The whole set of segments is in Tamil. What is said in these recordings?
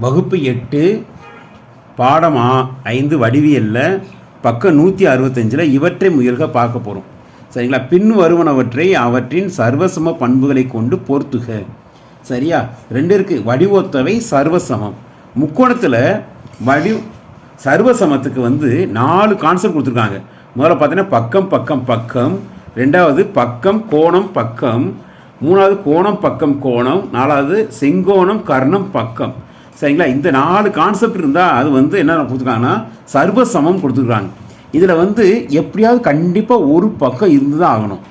வகுப்பு எட்டு பாடம் ஆ- ஐந்து வடிவியலில் பக்கம் நூற்றி அறுபத்தஞ்சில் இவற்றை முயல்க பார்க்க போகிறோம் சரிங்களா? பின் வருவனவற்றை அவற்றின் சர்வசம பண்புகளை கொண்டு பொருத்துக. சரியா? ரெண்டு இருக்குது வடிவொத்தவை சர்வசமம். முக்கோணத்தில் வடி சர்வசமத்துக்கு வந்து நாலு கான்செப்ட் கொடுத்துருக்காங்க. முதல்ல பார்த்தீங்கன்னா பக்கம் பக்கம் பக்கம். ரெண்டாவது பக்கம் கோணம் பக்கம். மூணாவது கோணம் பக்கம் கோணம். நாலாவது செங்கோணம் கர்ணம் பக்கம். சரிங்களா? இந்த நாலு கான்செப்ட் இருந்தால் அது வந்து என்ன கொடுத்துருக்காங்கன்னா சர்வசமம் கொடுத்துருக்காங்க. இதில் வந்து எப்படியாவது கண்டிப்பாக ஒரு பக்கம் இருந்து தான் ஆகணும்.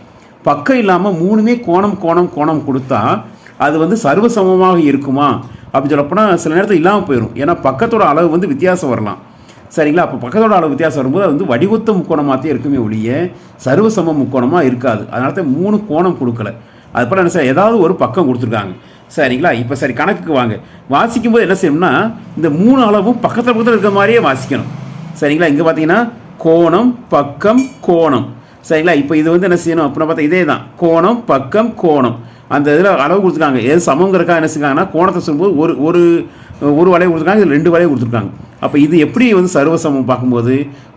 பக்கம் இல்லாமல் மூணுமே கோணம் கோணம் கோணம் கொடுத்தா அது வந்து சர்வசமமாக இருக்குமா? அப்படின்னு சொல்லப்போனால் சில நேரத்தில் இல்லாமல் போயிடும் ஏன்னா பக்கத்தோட அளவு வந்து வித்தியாசம் வரலாம். சரிங்களா? அப்போ பக்கத்தோட அளவு வித்தியாசம் வரும்போது அது வந்து வடிவத்த முக்கோணமாகத்தே இருக்குமே ஒழிய சர்வசம முக்கோணமாக இருக்காது. அதனால தான் மூணு கோணம் கொடுக்கல. அது போல் என்ன சார்? ஏதாவது ஒரு பக்கம் கொடுத்துருக்காங்க. சரிங்களா? இப்போ சரி கணக்குக்கு வாங்க. வாசிக்கும் போது என்ன செய்யணும்னா இந்த மூணு அளவும் பக்கத்தில் பக்கத்தில் இருக்கிற மாதிரியே வாசிக்கணும். சரிங்களா? இங்கே பார்த்தீங்கன்னா கோணம் பக்கம் கோணம். சரிங்களா? இப்போ இது வந்து என்ன செய்யணும்? அப்படின்னா பார்த்தா இதே தான். கோணம் பக்கம் கோணம். அந்த இதில் அளவு கொடுத்துருக்காங்க. எது சமங்கிறக்கா என்ன செய்யுறாங்கன்னா கோணத்தை சொல்லும்போது ஒரு ஒரு ஒரு வளைவு கொடுத்துருக்காங்க இதில் ரெண்டு வளைவு கொடுத்துருக்காங்க. அப்போ இது எப்படி வந்து சர்வசமம் பார்க்கும்போது?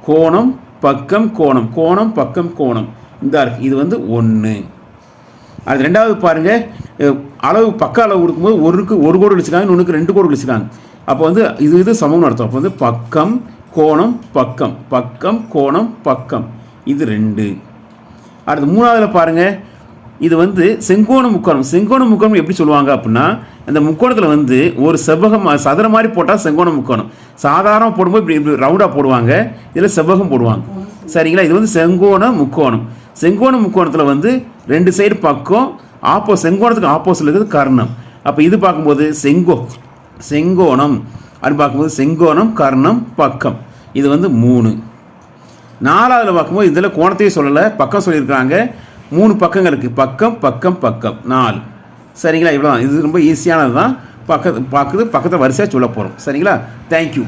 கோணம் பக்கம் கோணம். கோணம் பக்கம் கோணம். இந்த இது வந்து ஒன்று அது ரெண்டாவது பாருங்கள் அளவு பக்க அளவு கொடுக்கும்போது ஒருக்கு ஒரு கோடு வச்சுருக்காங்க இன்னொன்றுக்கு ரெண்டு கோடு வச்சுருக்காங்க அப்போ வந்து இது இது சமம்னு அர்த்தம். அப்போ வந்து பக்கம் கோணம் பக்கம். பக்கம் கோணம் பக்கம். இது ரெண்டு. அடுத்து மூணாவதில் பாருங்கள் இது வந்து செங்கோண முக்கோணம். செங்கோண முக்கோணம் எப்படி சொல்லுவாங்க அப்படின்னா அந்த முக்கோணத்தில் வந்து ஒரு செவ்வகம் சதுர சதுரம் மாதிரி போட்டால் செங்கோண முக்கோணம். சாதாரண போடும்போது இப்படி இப்படி ரவுண்டாக போடுவாங்க இதில் செவ்வகம் போடுவாங்க. சரிங்களா? இது வந்து செங்கோண முக்கோணம். செங்கோண முக்கோணத்தில் வந்து ரெண்டு சைடு பக்கம் ஆப்போ செங்கோணத்துக்கு ஆப்போசிட்டில் இருக்குது கர்ணம். அப்போ இது பார்க்கும்போது செங்கோ செங்கோணம். அப்படின்னு பார்க்கும்போது செங்கோணம் கர்ணம் பக்கம். இது வந்து மூணு. நாலாவதுல பார்க்கும்போது இதில் கோணத்தையும் சொல்லலை பக்கம் சொல்லியிருக்கிறாங்க. மூணு பக்கங்கள் இருக்குது பக்கம் பக்கம் பக்கம். நாலு. சரிங்களா? இவ்வளோ இது ரொம்ப ஈஸியானது தான் பக்கத்து பார்க்குது பக்கத்தை வரிசையாக சொல்ல போகிறோம் சரிங்களா? தேங்க்யூ